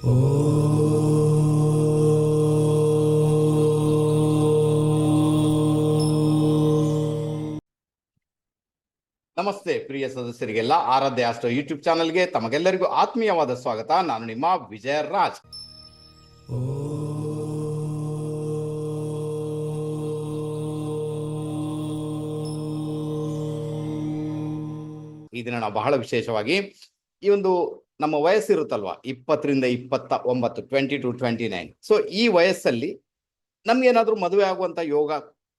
ನಮಸ್ತೆ ಪ್ರಿಯ ಸದಸ್ಯರಿಗೆಲ್ಲ ಆರಾಧ್ಯ astro YouTube ಚಾನಲ್ಗೆ ತಮಗೆಲ್ಲರಿಗೂ ಆತ್ಮೀಯವಾದ ಸ್ವಾಗತ. ನಾನು ನಿಮ್ಮ ವಿಜಯ ರಾಜ್ ಈ ದಿನ ನಾವು ಬಹಳ ವಿಶೇಷವಾಗಿ ಈ ಒಂದು ನಮ್ಮ ವಯಸ್ಸಿರುತ್ತಲ್ವಾ? ಇಪ್ಪತ್ತರಿಂದ ಇಪ್ಪತ್ತ ಒಂಬತ್ತು twenty two twenty nine so ಈ ವಯಸ್ಸಲ್ಲಿ ನಮ್ಗೇನಾದ್ರೂ ಮದುವೆ ಆಗುವಂತ ಯೋಗ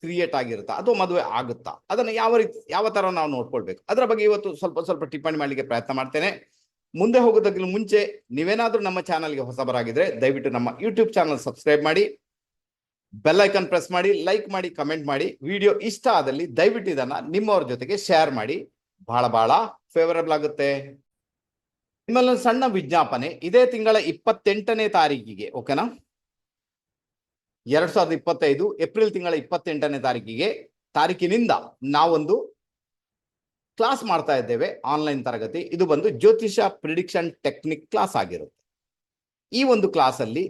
ಕ್ರಿಯೇಟ್ ಆಗಿರುತ್ತಾ? ಅಥವಾ ಮದುವೆ ಆಗುತ್ತಾ? ಅದನ್ನ ಯಾವ ರೀತಿ, ಯಾವ ತರ ನಾವು ನೋಡ್ಕೊಳ್ಬೇಕು? ಅದರ ಬಗ್ಗೆ ಇವತ್ತು ಸ್ವಲ್ಪ ಸ್ವಲ್ಪ ಟಿಪ್ಪಣಿ ಮಾಡಲಿಕ್ಕೆ ಪ್ರಯತ್ನ ಮಾಡ್ತೇನೆ. ಮುಂದೆ ಹೋಗೋದಕ್ಕಿಂತ ಮುಂಚೆ ನೀವೇನಾದ್ರೂ ನಮ್ಮ ಚಾನಲ್ಗೆ ಹೊಸಬರಾಗಿದ್ರೆ ದಯವಿಟ್ಟು ನಮ್ಮ ಯೂಟ್ಯೂಬ್ ಚಾನಲ್ ಸಬ್ಸ್ಕ್ರೈಬ್ ಮಾಡಿ, ಬೆಲ್ ಐಕನ್ ಪ್ರೆಸ್ ಮಾಡಿ, ಲೈಕ್ ಮಾಡಿ, ಕಮೆಂಟ್ ಮಾಡಿ. ವಿಡಿಯೋ ಇಷ್ಟ ಆದಲ್ಲಿ ದಯವಿಟ್ಟು ಇದನ್ನ ನಿಮ್ಮವ್ರ ಜೊತೆಗೆ ಶೇರ್ ಮಾಡಿ. ಬಹಳ ಬಹಳ ಫೇವರೇಬಲ್ ಆಗುತ್ತೆ. ನಿಮ್ಮಲ್ಲಿ ಒಂದು ಸಣ್ಣ ವಿಜ್ಞಾಪನೆ. ಇದೇ ತಿಂಗಳ ಇಪ್ಪತ್ತೆಂಟನೇ ತಾರೀಕಿಗೆ ಓಕೆನಾ ಎರಡ್ ಸಾವಿರದ ಇಪ್ಪತ್ತೈದು, ಏಪ್ರಿಲ್ ತಿಂಗಳ ಇಪ್ಪತ್ತೆಂಟನೇ ತಾರೀಕಿಗೆ, ತಾರೀಕಿನಿಂದ ನಾವೊಂದು ಕ್ಲಾಸ್ ಮಾಡ್ತಾ ಇದ್ದೇವೆ, ಆನ್ಲೈನ್ ತರಗತಿ. ಇದು ಬಂದು ಜ್ಯೋತಿಷ ಪ್ರಿಡಿಕ್ಷನ್ ಟೆಕ್ನಿಕ್ ಕ್ಲಾಸ್ ಆಗಿರುತ್ತೆ. ಈ ಒಂದು ಕ್ಲಾಸ್ ಅಲ್ಲಿ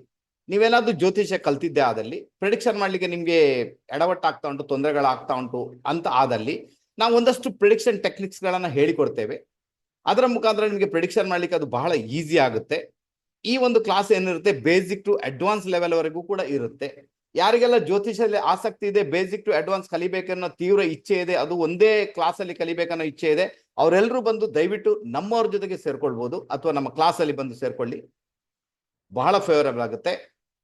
ನೀವೇನಾದ್ರೂ ಜ್ಯೋತಿಷ ಕಲ್ತಿದ್ದೆ ಆದಲ್ಲಿ, ಪ್ರಿಡಿಕ್ಷನ್ ಮಾಡ್ಲಿಕ್ಕೆ ನಿಮ್ಗೆ ಎಡವಟ್ಟಾಗ್ತಾ ಉಂಟು, ತೊಂದರೆಗಳಾಗ್ತಾ ಉಂಟು ಅಂತ ಆದಲ್ಲಿ, ನಾವು ಒಂದಷ್ಟು ಪ್ರಿಡಿಕ್ಷನ್ ಟೆಕ್ನಿಕ್ಸ್ ಗಳನ್ನ ಹೇಳಿಕೊಡ್ತೇವೆ. ಅದರ ಮುಖಾಂತರ ನಿಮಗೆ ಪ್ರಿಡಿಕ್ಷನ್ ಮಾಡ್ಲಿಕ್ಕೆ ಅದು ಬಹಳ ಈಸಿ ಆಗುತ್ತೆ. ಈ ಒಂದು ಕ್ಲಾಸ್ ಏನಿರುತ್ತೆ ಬೇಸಿಕ್ ಟು ಅಡ್ವಾನ್ಸ್ ಲೆವೆಲ್ ವರೆಗೂ ಕೂಡ ಇರುತ್ತೆ. ಯಾರಿಗೆಲ್ಲ ಜ್ಯೋತಿಷಲ್ಲಿ ಆಸಕ್ತಿ ಇದೆ ಬೇಸಿಕ್ ಟು ಅಡ್ವಾನ್ಸ್ ಕಲಿಬೇಕನ್ನೋ ತೀವ್ರ ಇಚ್ಛೆ ಇದೆ, ಅದು ಒಂದೇ ಕ್ಲಾಸಲ್ಲಿ ಕಲಿಬೇಕನ್ನೋ ಇಚ್ಛೆ ಇದೆ ಅವರೆಲ್ಲರೂ ಬಂದು ದಯವಿಟ್ಟು ನಮ್ಮವ್ರ ಜೊತೆಗೆ ಸೇರ್ಕೊಳ್ಬಹುದು ಅಥವಾ ನಮ್ಮ ಕ್ಲಾಸಲ್ಲಿ ಬಂದು ಸೇರ್ಕೊಳ್ಳಿ. ಬಹಳ ಫೇವರಬಲ್ ಆಗುತ್ತೆ.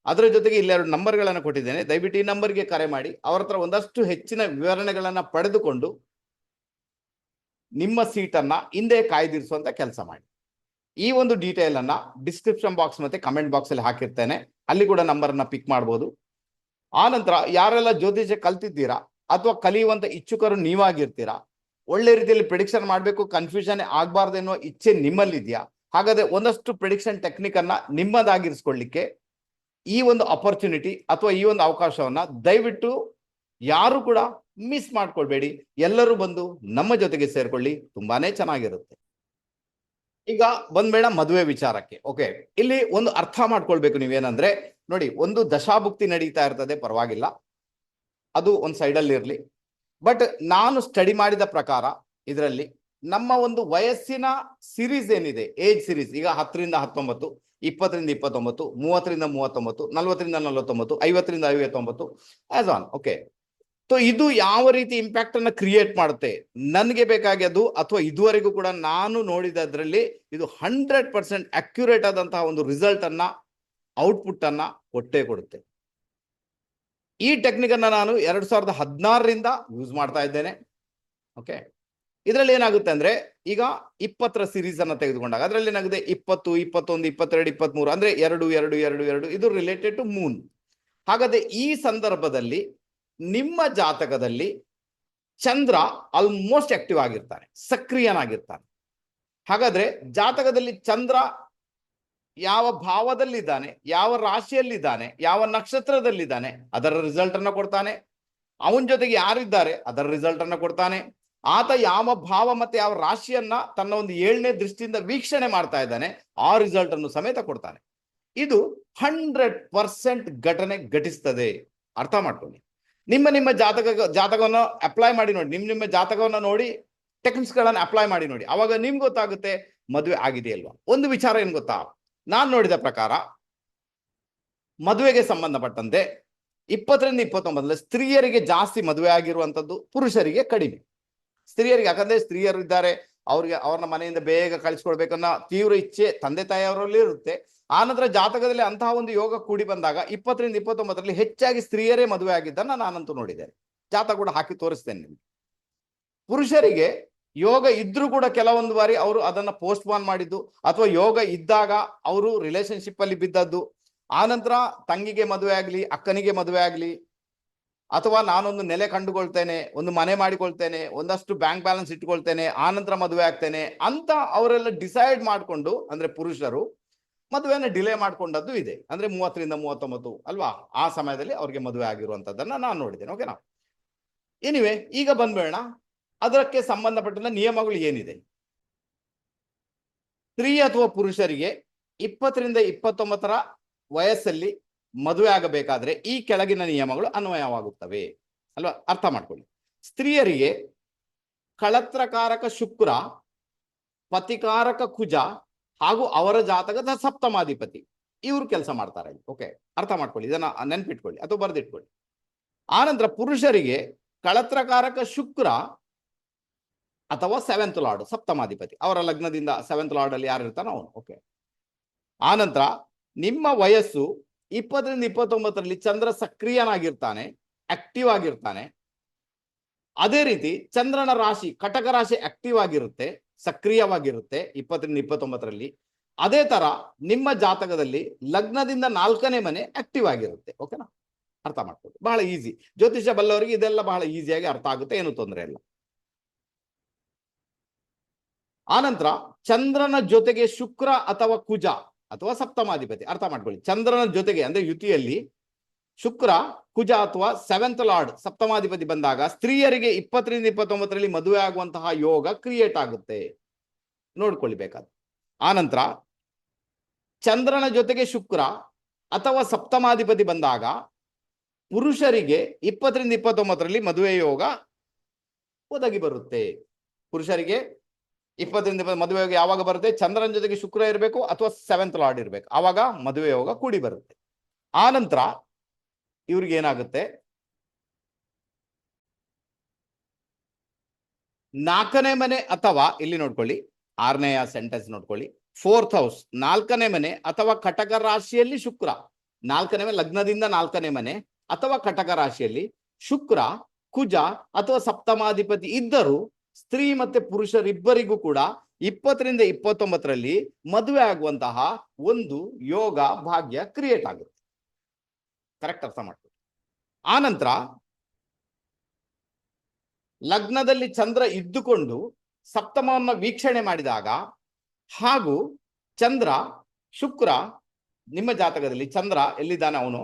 ಅದರ ಜೊತೆಗೆ ಇಲ್ಲೆರಡು ನಂಬರ್ಗಳನ್ನು ಕೊಟ್ಟಿದ್ದೇನೆ. ದಯವಿಟ್ಟು ಈ ನಂಬರ್ಗೆ ಕರೆ ಮಾಡಿ. ಅವ್ರ ಹತ್ರ ಒಂದಷ್ಟು ಹೆಚ್ಚಿನ ವಿವರಣೆಗಳನ್ನು ಪಡೆದುಕೊಂಡು ನಿಮ್ಮ ಸೀಟನ್ನ ಹಿಂದೆ ಕಾಯ್ದಿರಿಸುವಂತ ಕೆಲಸ ಮಾಡಿ. ಈ ಒಂದು ಡೀಟೇಲನ್ನು ಡಿಸ್ಕ್ರಿಪ್ಷನ್ ಬಾಕ್ಸ್ ಮತ್ತೆ ಕಮೆಂಟ್ ಬಾಕ್ಸ್ ಅಲ್ಲಿ ಹಾಕಿರ್ತೇನೆ. ಅಲ್ಲಿ ಕೂಡ ನಂಬರ್ ಅನ್ನ ಪಿಕ್ ಮಾಡ್ಬೋದು. ಆ ನಂತರ ಯಾರೆಲ್ಲ ಜ್ಯೋತಿಷ್ಯ ಕಲ್ತಿದ್ದೀರಾ ಅಥವಾ ಕಲಿಯುವಂತ ಇಚ್ಛುಕರು ನೀವಾಗಿರ್ತೀರಾ, ಒಳ್ಳೆ ರೀತಿಯಲ್ಲಿ ಪ್ರಿಡಿಕ್ಷನ್ ಮಾಡಬೇಕು ಕನ್ಫ್ಯೂಷನ್ ಆಗಬಾರ್ದು ಎನ್ನುವ ಇಚ್ಛೆ ನಿಮ್ಮಲ್ಲಿದೆಯಾ? ಹಾಗಾದ್ರೆ ಒಂದಷ್ಟು ಪ್ರಿಡಿಕ್ಷನ್ ಟೆಕ್ನಿಕ್ ಅನ್ನ ನಿಮ್ಮದಾಗಿರಿಸ್ಕೊಳ್ಳಿಕ್ಕೆ ಈ ಒಂದು ಅಪರ್ಚುನಿಟಿ ಅಥವಾ ಈ ಒಂದು ಅವಕಾಶವನ್ನ ದಯವಿಟ್ಟು ಯಾರು ಕೂಡ ಮಿಸ್ ಮಾಡ್ಕೊಳ್ಬೇಡಿ. ಎಲ್ಲರೂ ಬಂದು ನಮ್ಮ ಜೊತೆಗೆ ಸೇರ್ಕೊಳ್ಳಿ. ತುಂಬಾನೇ ಚೆನ್ನಾಗಿರುತ್ತೆ. ಈಗ ಬಂದ್ಬೇಡ ಮದುವೆ ವಿಚಾರಕ್ಕೆ. ಓಕೆ. ಇಲ್ಲಿ ಒಂದು ಅರ್ಥ ಮಾಡ್ಕೊಳ್ಬೇಕು ನೀವೇನಂದ್ರೆ, ನೋಡಿ, ಒಂದು ದಶಾಭುಕ್ತಿ ನಡೀತಾ ಇರ್ತದೆ, ಪರವಾಗಿಲ್ಲ. ಅದು ಒಂದು ಸೈಡಲ್ಲಿ ಇರಲಿ. ಬಟ್ ನಾನು ಸ್ಟಡಿ ಮಾಡಿದ ಪ್ರಕಾರ ಇದರಲ್ಲಿ ನಮ್ಮ ಒಂದು ವಯಸ್ಸಿನ ಸಿರೀಸ್ ಏನಿದೆ ಏಜ್ ಸಿರೀಸ್ ಈಗ ಹತ್ತರಿಂದ ಹತ್ತೊಂಬತ್ತು, ಇಪ್ಪತ್ತರಿಂದ ಇಪ್ಪತ್ತೊಂಬತ್ತು, ಮೂವತ್ತರಿಂದ ಮೂವತ್ತೊಂಬತ್ತು, ನಲ್ವತ್ತರಿಂದ ನಲವತ್ತೊಂಬತ್ತು, ಐವತ್ತರಿಂದ ಐವತ್ತೊಂಬತ್ತು ಆಸ್ ಆನ್ ಓಕೆ ಸೊ ಇದು ಯಾವ ರೀತಿ ಇಂಪ್ಯಾಕ್ಟ್ ಅನ್ನ ಕ್ರಿಯೇಟ್ ಮಾಡುತ್ತೆ? ನನಗೆ ಬೇಕಾಗ್ಯದು ಅಥವಾ ಇದುವರೆಗೂ ಕೂಡ ನಾನು ನೋಡಿದ ಅದರಲ್ಲಿ ಇದು ಹಂಡ್ರೆಡ್ ಪರ್ಸೆಂಟ್ ಅಕ್ಯುರೇಟ್ ಆದಂತಹ ಒಂದು ರಿಸಲ್ಟ್ ಅನ್ನ ಔಟ್ಪುಟ್ ಅನ್ನ ಕೊಟ್ಟೇ ಕೊಡುತ್ತೆ. ಈ ಟೆಕ್ನಿಕ್ ಅನ್ನ ನಾನು ಎರಡ್ ಸಾವಿರದ ಹದಿನಾರರಿಂದ ಯೂಸ್ ಮಾಡ್ತಾ ಇದ್ದೇನೆ. ಓಕೆ ಇದರಲ್ಲಿ ಏನಾಗುತ್ತೆ ಅಂದ್ರೆ, ಈಗ ಇಪ್ಪತ್ತರ ಸಿರೀಸ್ ಅನ್ನ ತೆಗೆದುಕೊಂಡಾಗ, ಅದರಲ್ಲಿ ಏನಾಗುತ್ತೆ? ಇಪ್ಪತ್ತು, ಇಪ್ಪತ್ತೊಂದು, ಇಪ್ಪತ್ತೆರಡು, ಇಪ್ಪತ್ಮೂರು, ಅಂದ್ರೆ ಎರಡು ಎರಡು ಎರಡು ಎರಡು, ಇದು ರಿಲೇಟೆಡ್ ಟು ಮೂನ್ ಹಾಗಾದ್ರೆ ಈ ಸಂದರ್ಭದಲ್ಲಿ ನಿಮ್ಮ ಜಾತಕದಲ್ಲಿ ಚಂದ್ರ ಆಲ್ಮೋಸ್ಟ್ ಆಕ್ಟಿವ್ ಆಗಿರ್ತಾನೆ, ಸಕ್ರಿಯನಾಗಿರ್ತಾನೆ. ಹಾಗಾದ್ರೆ ಜಾತಕದಲ್ಲಿ ಚಂದ್ರ ಯಾವ ಭಾವದಲ್ಲಿದ್ದಾನೆ, ಯಾವ ರಾಶಿಯಲ್ಲಿದ್ದಾನೆ, ಯಾವ ನಕ್ಷತ್ರದಲ್ಲಿದ್ದಾನೆ, ಅದರ ರಿಸಲ್ಟ್ ಅನ್ನ ಕೊಡ್ತಾನೆ. ಅವನ ಜೊತೆಗೆ ಯಾರಿದ್ದಾರೆ, ಅದರ ರಿಸಲ್ಟ್ ಅನ್ನ ಕೊಡ್ತಾನೆ. ಆತ ಯಾವ ಭಾವ ಮತ್ತೆ ಯಾವ ರಾಶಿಯನ್ನ ತನ್ನ ಒಂದು ಏಳನೇ ದೃಷ್ಟಿಯಿಂದ ವೀಕ್ಷಣೆ ಮಾಡ್ತಾ ಇದ್ದಾನೆ, ಆ ರಿಸಲ್ಟ್ ಅನ್ನು ಸಮೇತ ಕೊಡ್ತಾನೆ. ಇದು ಹಂಡ್ರೆಡ್ ಪರ್ಸೆಂಟ್ ಘಟನೆ ಘಟಿಸ್ತದೆ. ಅರ್ಥ ಮಾಡ್ಕೊಳ್ಳಿ. ನಿಮ್ಮ ನಿಮ್ಮ ಜಾತಕ ಜಾತಕವನ್ನು ಅಪ್ಲೈ ಮಾಡಿ ನೋಡಿ. ನಿಮ್ಮ ನಿಮ್ಮ ಜಾತಕವನ್ನು ನೋಡಿ ಟೆಕ್ನಿಕ್ಸ್ ಗಳನ್ನ ಅಪ್ಲೈ ಮಾಡಿ ನೋಡಿ. ಅವಾಗ ನಿಮ್ಗೆ ಗೊತ್ತಾಗುತ್ತೆ ಮದುವೆ ಆಗಿದೆಯಲ್ವಾ ಒಂದು ವಿಚಾರ ಏನ್ ಗೊತ್ತಾ? ನಾನು ನೋಡಿದ ಪ್ರಕಾರ, ಮದುವೆಗೆ ಸಂಬಂಧಪಟ್ಟಂತೆ ಇಪ್ಪತ್ತರಿಂದ ಇಪ್ಪತ್ತೊಂಬತ್ತರಲ್ಲಿ ಸ್ತ್ರೀಯರಿಗೆ ಜಾಸ್ತಿ ಮದುವೆ ಆಗಿರುವಂತದ್ದು ಪುರುಷರಿಗೆ ಕಡಿಮೆ. ಸ್ತ್ರೀಯರಿಗೆ ಯಾಕಂದ್ರೆ ಸ್ತ್ರೀಯರು ಇದ್ದಾರೆ ಅವ್ರಿಗೆ ಅವ್ರನ್ನ ಮನೆಯಿಂದ ಬೇಗ ಕಳಿಸ್ಕೊಡ್ಬೇಕನ್ನೋ ತೀವ್ರ ಇಚ್ಛೆ ತಂದೆ ತಾಯಿಯವರಲ್ಲಿ ಇರುತ್ತೆ. ಆನಂತರ ಜಾತಕದಲ್ಲಿ ಅಂತಹ ಒಂದು ಯೋಗ ಕೂಡಿ ಬಂದಾಗ ಇಪ್ಪತ್ತರಿಂದ ಇಪ್ಪತ್ತೊಂಬತ್ತರಲ್ಲಿ ಹೆಚ್ಚಾಗಿ ಸ್ತ್ರೀಯರೇ ಮದುವೆ ಆಗಿದ್ದನ್ನ ನಾನಂತೂ ನೋಡಿದ್ದೇನೆ. ಜಾತಕ ಕೂಡ ಹಾಕಿ ತೋರಿಸ್ತೇನೆ ನಿಮ್ಗೆ. ಪುರುಷರಿಗೆ ಯೋಗ ಇದ್ರೂ ಕೂಡ ಕೆಲವೊಂದು ಬಾರಿ ಅವರು ಅದನ್ನ ಪೋಸ್ಟ್ ಪಾನ್ ಮಾಡಿದ್ದು ಅಥವಾ ಯೋಗ ಇದ್ದಾಗ ಅವರು ರಿಲೇಶನ್ಶಿಪ್ ಅಲ್ಲಿ ಬಿದ್ದದ್ದು ಆನಂತರ ತಂಗಿಗೆ ಮದುವೆ ಆಗ್ಲಿ, ಅಕ್ಕನಿಗೆ ಮದುವೆ ಆಗ್ಲಿ ಅಥವಾ ನಾನೊಂದು ನೆಲೆ ಕಂಡುಕೊಳ್ತೇನೆ, ಒಂದು ಮನೆ ಮಾಡಿಕೊಳ್ತೇನೆ, ಒಂದಷ್ಟು ಬ್ಯಾಂಕ್ ಬ್ಯಾಲೆನ್ಸ್ ಇಟ್ಕೊಳ್ತೇನೆ, ಆನಂತರ ಮದುವೆ ಆಗ್ತೇನೆ ಅಂತ ಅವರೆಲ್ಲ ಡಿಸೈಡ್ ಮಾಡಿಕೊಂಡು, ಅಂದ್ರೆ ಪುರುಷರು ಮದುವೆನ ಡಿಲೇ ಮಾಡ್ಕೊಂಡದ್ದು ಇದೆ. ಅಂದ್ರೆ ಮೂವತ್ತರಿಂದ ಮೂವತ್ತೊಂಬತ್ತು ಅಲ್ವಾ? ಆ ಸಮಯದಲ್ಲಿ ಅವ್ರಿಗೆ ಮದುವೆ ಆಗಿರುವಂತದ್ದನ್ನ ನಾನು ನೋಡಿದ್ದೇನೆ. ಓಕೆನಾ ಎನಿವೆ ಈಗ ಬಂದ್ಬೇಡ ಅದಕ್ಕೆ ಸಂಬಂಧಪಟ್ಟ ನಿಯಮಗಳು ಏನಿದೆ? ಸ್ತ್ರೀ ಅಥವಾ ಪುರುಷರಿಗೆ ಇಪ್ಪತ್ತರಿಂದ ಇಪ್ಪತ್ತೊಂಬತ್ತರ ವಯಸ್ಸಲ್ಲಿ ಮದುವೆ ಆಗಬೇಕಾದ್ರೆ ಈ ಕೆಳಗಿನ ನಿಯಮಗಳು ಅನ್ವಯವಾಗುತ್ತವೆ. ಅಲ್ವಾ? ಅರ್ಥ ಮಾಡ್ಕೊಳ್ಳಿ. ಸ್ತ್ರೀಯರಿಗೆ ಕಳತ್ರಕಾರಕ ಶುಕ್ರ, ಪತಿಕಾರಕ ಕುಜ ಹಾಗೂ ಅವರ ಜಾತಕದ ಸಪ್ತಮಾಧಿಪತಿ. ಇವರು ಕೆಲಸ ಮಾಡ್ತಾರೆ ಓಕೆ ಅರ್ಥ ಮಾಡ್ಕೊಳ್ಳಿ. ಇದನ್ನ ನೆನ್ಪಿಟ್ಕೊಳ್ಳಿ ಅಥವಾ ಬರೆದಿಟ್ಕೊಳ್ಳಿ. ಆನಂತರ ಪುರುಷರಿಗೆ ಕಳತ್ರಕಾರಕ ಶುಕ್ರ ಅಥವಾ ಸೆವೆಂತ್ ಲಾರ್ಡ್ ಸಪ್ತಮಾಧಿಪತಿ. ಅವರ ಲಗ್ನದಿಂದ ಸೆವೆಂತ್ ಲಾರ್ಡ್ ಅಲ್ಲಿ ಯಾರು ಇರ್ತಾನೋ ಅವನು. ಓಕೆ ಆನಂತರ ನಿಮ್ಮ ವಯಸ್ಸು ಇಪ್ಪತ್ತರಿಂದ ಇಪ್ಪತ್ತೊಂಬತ್ತರಲ್ಲಿ ಚಂದ್ರ ಸಕ್ರಿಯನಾಗಿರ್ತಾನೆ ಆಕ್ಟಿವ್ ಆಗಿರ್ತಾನೆ. ಅದೇ ರೀತಿ ಚಂದ್ರನ ರಾಶಿ, ಕಟಕ ರಾಶಿ ಆಕ್ಟಿವ್ ಆಗಿರುತ್ತೆ, ಸಕ್ರಿಯವಾಗಿರುತ್ತೆ ಇಪ್ಪತ್ತರಿಂದ ಇಪ್ಪತ್ತೊಂಬತ್ತರಲ್ಲಿ. ಅದೇ ತರ ನಿಮ್ಮ ಜಾತಕದಲ್ಲಿ ಲಗ್ನದಿಂದ ನಾಲ್ಕನೇ ಮನೆ ಆಕ್ಟಿವ್ ಆಗಿರುತ್ತೆ ಓಕೆನಾ ಅರ್ಥ ಮಾಡ್ಕೊಳ್ಳಿ. ಬಹಳ ಈಸಿ ಜ್ಯೋತಿಷ ಬಲ್ಲವರಿಗೆ ಇದೆಲ್ಲ ಬಹಳ ಈಸಿಯಾಗಿ ಅರ್ಥ ಆಗುತ್ತೆ, ಏನು ತೊಂದರೆ ಇಲ್ಲ. ಆನಂತರ ಚಂದ್ರನ ಜೊತೆಗೆ ಶುಕ್ರ ಅಥವಾ ಕುಜ. ಅಥವಾ ಸಪ್ತಮಾಧಿಪತಿ, ಅರ್ಥ ಮಾಡ್ಕೊಳ್ಳಿ. ಚಂದ್ರನ ಜೊತೆಗೆ, ಅಂದ್ರೆ ಯುತಿಯಲ್ಲಿ ಶುಕ್ರ, ಕುಜ ಅಥವಾ ಸೆವೆಂತ್ ಲಾರ್ಡ್ ಸಪ್ತಮಾಧಿಪತಿ ಬಂದಾಗ ಸ್ತ್ರೀಯರಿಗೆ ಇಪ್ಪತ್ತರಿಂದ ಇಪ್ಪತ್ತೊಂಬತ್ತರಲ್ಲಿ ಮದುವೆ ಆಗುವಂತಹ ಯೋಗ ಕ್ರಿಯೇಟ್ ಆಗುತ್ತೆ. ನೋಡ್ಕೊಳ್ಳಿ ಬೇಕಾದ್ರೆ ಆನಂತರ ಚಂದ್ರನ ಜೊತೆಗೆ ಶುಕ್ರ ಅಥವಾ ಸಪ್ತಮಾಧಿಪತಿ ಬಂದಾಗ ಪುರುಷರಿಗೆ ಇಪ್ಪತ್ತರಿಂದ ಇಪ್ಪತ್ತೊಂಬತ್ತರಲ್ಲಿ ಮದುವೆ ಯೋಗ ಒದಗಿ ಬರುತ್ತೆ. ಪುರುಷರಿಗೆ ಇಪ್ಪತ್ತರಿಂದ ಇಪ್ಪತ್ತು ಮದುವೆ ಯೋಗ ಯಾವಾಗ ಬರುತ್ತೆ? ಚಂದ್ರನ ಜೊತೆಗೆ ಶುಕ್ರ ಇರಬೇಕು ಅಥವಾ ಸೆವೆಂತ್ ಲಾರ್ಡ್ ಇರಬೇಕು. ಆವಾಗ ಮದುವೆ ಯೋಗ ಕೂಡಿ ಬರುತ್ತೆ. ಆ ನಂತರ ಇವ್ರಿಗೆ ಏನಾಗುತ್ತೆ? ನಾಲ್ಕನೇ ಮನೆ ಅಥವಾ ಇಲ್ಲಿ ನೋಡ್ಕೊಳ್ಳಿ ಆರನೆಯ ಸೆಂಟೆನ್ಸ್ ನೋಡ್ಕೊಳ್ಳಿ. ಫೋರ್ತ್ ಹೌಸ್ ನಾಲ್ಕನೇ ಮನೆ ಅಥವಾ ಕಟಕ ರಾಶಿಯಲ್ಲಿ ಶುಕ್ರ. ನಾಲ್ಕನೇ ಮನೆ, ಲಗ್ನದಿಂದ ನಾಲ್ಕನೇ ಮನೆ ಅಥವಾ ಕಟಕ ರಾಶಿಯಲ್ಲಿ ಶುಕ್ರ, ಕುಜ ಅಥವಾ ಸಪ್ತಮಾಧಿಪತಿ ಇದ್ದರೂ ಸ್ತ್ರೀ ಮತ್ತೆ ಪುರುಷರಿಬ್ಬರಿಗೂ ಕೂಡ ಇಪ್ಪತ್ತರಿಂದ ಇಪ್ಪತ್ತೊಂಬತ್ತರಲ್ಲಿ ಮದುವೆ ಆಗುವಂತಹ ಒಂದು ಯೋಗ ಭಾಗ್ಯ ಕ್ರಿಯೇಟ್ ಆಗುತ್ತೆ. ಕರೆಕ್ಟ್ ಅರ್ಥ ಮಾಡ್ಕೊಳ್ಳಿ. ಆನಂತರ ಲಗ್ನದಲ್ಲಿ ಚಂದ್ರ ಇದ್ದುಕೊಂಡು ಸಪ್ತಮವನ್ನು ವೀಕ್ಷಣೆ ಮಾಡಿದಾಗ ಹಾಗೂ ಚಂದ್ರ, ಶುಕ್ರ, ನಿಮ್ಮ ಜಾತಕದಲ್ಲಿ ಚಂದ್ರ ಎಲ್ಲಿದ್ದಾನೆ ಅವನು?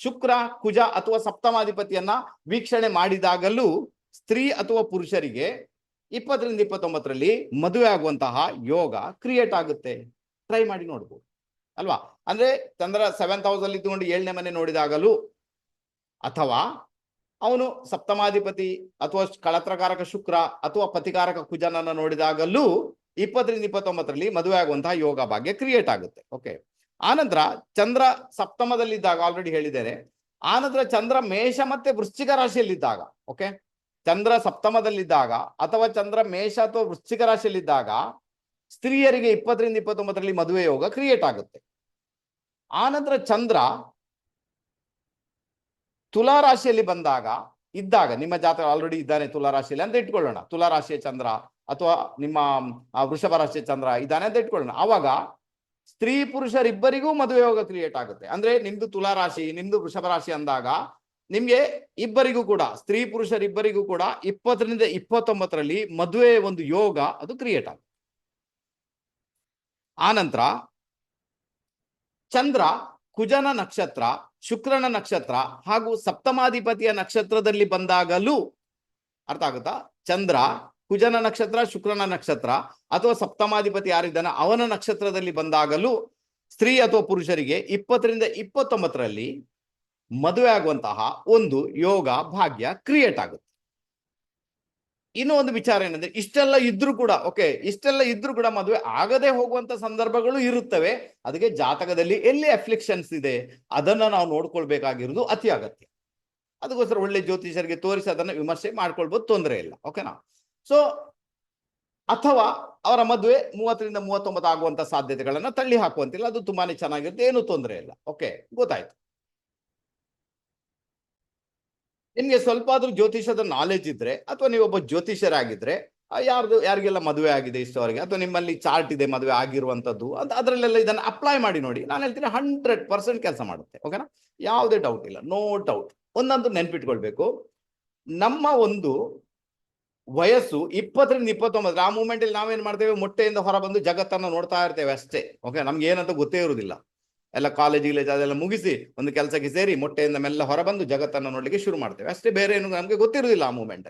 ಶುಕ್ರ, ಕುಜ ಅಥವಾ ಸಪ್ತಮಾಧಿಪತಿಯನ್ನ ವೀಕ್ಷಣೆ ಮಾಡಿದಾಗಲೂ ಸ್ತ್ರೀ ಅಥವಾ ಪುರುಷರಿಗೆ ಇಪ್ಪತ್ತರಿಂದ ಇಪ್ಪತ್ತೊಂಬತ್ತರಲ್ಲಿ ಮದುವೆ ಆಗುವಂತಹ ಯೋಗ ಕ್ರಿಯೇಟ್ ಆಗುತ್ತೆ. ಟ್ರೈ ಮಾಡಿ ನೋಡ್ಬೋದು. ಅಲ್ವಾ? ಅಂದ್ರೆ ಚಂದ್ರ ಸೆವೆಂತ್ ಹೌಸ್ ಅಲ್ಲಿ ಇದ್ದುಕೊಂಡು ಏಳನೇ ಮನೆ ನೋಡಿದಾಗಲೂ ಅಥವಾ ಅವನು ಸಪ್ತಮಾಧಿಪತಿ ಅಥವಾ ಕಳತ್ರಕಾರಕ ಶುಕ್ರ ಅಥವಾ ಪತಿಕಾರಕ ಕುಜನನ್ನ ನೋಡಿದಾಗಲೂ ಇಪ್ಪತ್ತರಿಂದ ಇಪ್ಪತ್ತೊಂಬತ್ತರಲ್ಲಿ ಮದುವೆ ಆಗುವಂತಹ ಯೋಗ ಭಾಗ್ಯ ಕ್ರಿಯೇಟ್ ಆಗುತ್ತೆ. ಓಕೆ ಆನಂತರ ಚಂದ್ರ ಸಪ್ತಮದಲ್ಲಿದ್ದಾಗ ಆಲ್ರೆಡಿ ಹೇಳಿದ್ದೇನೆ. ಆನಂತರ ಚಂದ್ರ ಮೇಷ ಮತ್ತೆ ವೃಶ್ಚಿಕ ರಾಶಿಯಲ್ಲಿದ್ದಾಗ. ಓಕೆ ಚಂದ್ರ ಸಪ್ತಮದಲ್ಲಿದ್ದಾಗ ಅಥವಾ ಚಂದ್ರ ಮೇಷ ಅಥವಾ ವೃಶ್ಚಿಕ ರಾಶಿಯಲ್ಲಿದ್ದಾಗ ಸ್ತ್ರೀಯರಿಗೆ ಇಪ್ಪತ್ತರಿಂದ ಇಪ್ಪತ್ತೊಂಬತ್ತರಲ್ಲಿ ಮದುವೆ ಯೋಗ ಕ್ರಿಯೇಟ್ ಆಗುತ್ತೆ. ಆನಂತರ ಚಂದ್ರ ತುಲಾ ರಾಶಿಯಲ್ಲಿ ಬಂದಾಗ, ಇದ್ದಾಗ, ನಿಮ್ಮ ಜಾತಕ ಆಲ್ರೆಡಿ ಇದ್ದಾನೆ ತುಲಾ ರಾಶಿಯಲ್ಲಿ ಅಂತ ಇಟ್ಕೊಳ್ಳೋಣ. ತುಲಾ ರಾಶಿಯ ಚಂದ್ರ ಅಥವಾ ನಿಮ್ಮ ವೃಷಭ ರಾಶಿಯ ಚಂದ್ರ ಇದ್ದಾನೆ ಅಂತ ಇಟ್ಕೊಳ್ಳೋಣ. ಆವಾಗ ಸ್ತ್ರೀ ಪುರುಷರಿಬ್ಬರಿಗೂ ಮದುವೆ ಯೋಗ ಕ್ರಿಯೇಟ್ ಆಗುತ್ತೆ. ಅಂದ್ರೆ ನಿಮ್ದು ತುಲಾ ರಾಶಿ, ನಿಮ್ದು ವೃಷಭ ರಾಶಿ ಅಂದಾಗ ನಿಮ್ಗೆ ಇಬ್ಬರಿಗೂ ಕೂಡ, ಸ್ತ್ರೀ ಪುರುಷರಿಬ್ಬರಿಗೂ ಕೂಡ ಇಪ್ಪತ್ತರಿಂದ ಇಪ್ಪತ್ತೊಂಬತ್ತರಲ್ಲಿ ಮದುವೆ ಒಂದು ಯೋಗ ಅದು ಕ್ರಿಯೇಟ್ ಆಗುತ್ತೆ. ಆನಂತರ ಚಂದ್ರ, ಕುಜನ ನಕ್ಷತ್ರ, ಶುಕ್ರನ ನಕ್ಷತ್ರ ಹಾಗೂ ಸಪ್ತಮಾಧಿಪತಿಯ ನಕ್ಷತ್ರದಲ್ಲಿ ಬಂದಾಗಲೂ ಅರ್ಥ ಆಗುತ್ತಾ? ಚಂದ್ರ, ಕುಜನ ನಕ್ಷತ್ರ, ಶುಕ್ರನ ನಕ್ಷತ್ರ ಅಥವಾ ಸಪ್ತಮಾಧಿಪತಿ ಯಾರಿದ್ದಾನೆ ಅವನ ನಕ್ಷತ್ರದಲ್ಲಿ ಬಂದಾಗಲೂ ಸ್ತ್ರೀ ಅಥವಾ ಪುರುಷರಿಗೆ ಇಪ್ಪತ್ತರಿಂದ ಇಪ್ಪತ್ತೊಂಬತ್ತರಲ್ಲಿ ಮದುವೆ ಆಗುವಂತಹ ಒಂದು ಯೋಗ, ಭಾಗ್ಯ ಕ್ರಿಯೇಟ್ ಆಗುತ್ತೆ. ಇನ್ನೂ ಒಂದು ವಿಚಾರ ಏನಂದ್ರೆ, ಇಷ್ಟೆಲ್ಲ ಇದ್ರೂ ಕೂಡ ಓಕೆ ಇಷ್ಟೆಲ್ಲ ಇದ್ರೂ ಕೂಡ ಮದುವೆ ಆಗದೆ ಹೋಗುವಂತ ಸಂದರ್ಭಗಳು ಇರುತ್ತವೆ. ಅದಕ್ಕೆ ಜಾತಕದಲ್ಲಿ ಎಲ್ಲಿ ಅಫ್ಲಿಕ್ಷನ್ಸ್ ಇದೆ, ಅದನ್ನ ನಾವು ನೋಡ್ಕೊಳ್ಬೇಕಾಗಿರುವುದು ಅತಿ ಅಗತ್ಯ. ಅದಕ್ಕೋಸ್ಕರ ಒಳ್ಳೆ ಜ್ಯೋತಿಷರಿಗೆ ತೋರಿಸಿ ಅದನ್ನ ವಿಮರ್ಶೆ ಮಾಡ್ಕೊಳ್ಬೋದು, ತೊಂದರೆ ಇಲ್ಲ ಓಕೆನಾ ಸೊ ಅಥವಾ ಅವರ ಮದುವೆ ಮೂವತ್ತರಿಂದ ಮೂವತ್ತೊಂಬತ್ತು ಆಗುವಂತ ಸಾಧ್ಯತೆಗಳನ್ನ ತಳ್ಳಿ ಹಾಕುವಂತಿಲ್ಲ, ಅದು ತುಂಬಾನೇ ಚೆನ್ನಾಗಿರುತ್ತೆ, ಏನು ತೊಂದರೆ ಇಲ್ಲ ಓಕೆ ಗೊತ್ತಾಯ್ತು. ನಿಮ್ಗೆ ಸ್ವಲ್ಪ ಆದ್ರೂ ಜ್ಯೋತಿಷದ ನಾಲೆಜ್ ಇದ್ರೆ, ಅಥವಾ ನೀವೊಬ್ಬ ಜ್ಯೋತಿಷರಾಗಿದ್ರೆ ಯಾರ್ದು, ಯಾರಿಗೆಲ್ಲ ಮದುವೆ ಆಗಿದೆ ಇಷ್ಟವರೆಗೆ ಅಥವಾ ನಿಮ್ಮಲ್ಲಿ ಚಾರ್ಟ್ ಇದೆ ಮದುವೆ ಆಗಿರುವಂತದ್ದು ಅಂತ ಅದರಲ್ಲೆಲ್ಲ ಇದನ್ನ ಅಪ್ಲೈ ಮಾಡಿ ನೋಡಿ. ನಾನು ಹೇಳ್ತೀನಿ ಹಂಡ್ರೆಡ್ ಪರ್ಸೆಂಟ್ ಕೆಲಸ ಮಾಡುತ್ತೆ ಓಕೆನಾ ಯಾವುದೇ ಡೌಟ್ ಇಲ್ಲ ನೋ ಡೌಟ್ ಒಂದಂತೂ ನೆನ್ಪಿಟ್ಕೊಳ್ಬೇಕು. ನಮ್ಮ ಒಂದು ವಯಸ್ಸು ಇಪ್ಪತ್ತರಿಂದ ಇಪ್ಪತ್ತೊಂಬತ್ತು, ಆ ಮೂಮೆಂಟ್ ಅಲ್ಲಿ ನಾವೇನ್ ಮಾಡ್ತೇವೆ? ಮೊಟ್ಟೆಯಿಂದ ಹೊರ ಬಂದು ಜಗತ್ತನ್ನ ನೋಡ್ತಾ ಇರ್ತೇವೆ ಅಷ್ಟೇ ಓಕೆ ನಮ್ಗೆ ಏನಂತ ಗೊತ್ತೇ ಇರುವುದಿಲ್ಲ ಎಲ್ಲ ಕಾಲೇಜ್ ಗಿಲೇಜ್ ಅದೆಲ್ಲ ಮುಗಿಸಿ ಒಂದು ಕೆಲಸಕ್ಕೆ ಸೇರಿ ಮೊಟ್ಟೆಯಿಂದ ಮೆಲ್ಲ ಹೊರ ಬಂದು ಜಗತ್ತನ್ನ ನೋಡ್ಲಿಕ್ಕೆ ಶುರು ಮಾಡ್ತೇವೆ. ಅಷ್ಟೇ ಬೇರೆ ಏನು ನಮಗೆ ಗೊತ್ತಿರುವುದಿಲ್ಲ ಆ ಮೂಮೆಂಟ್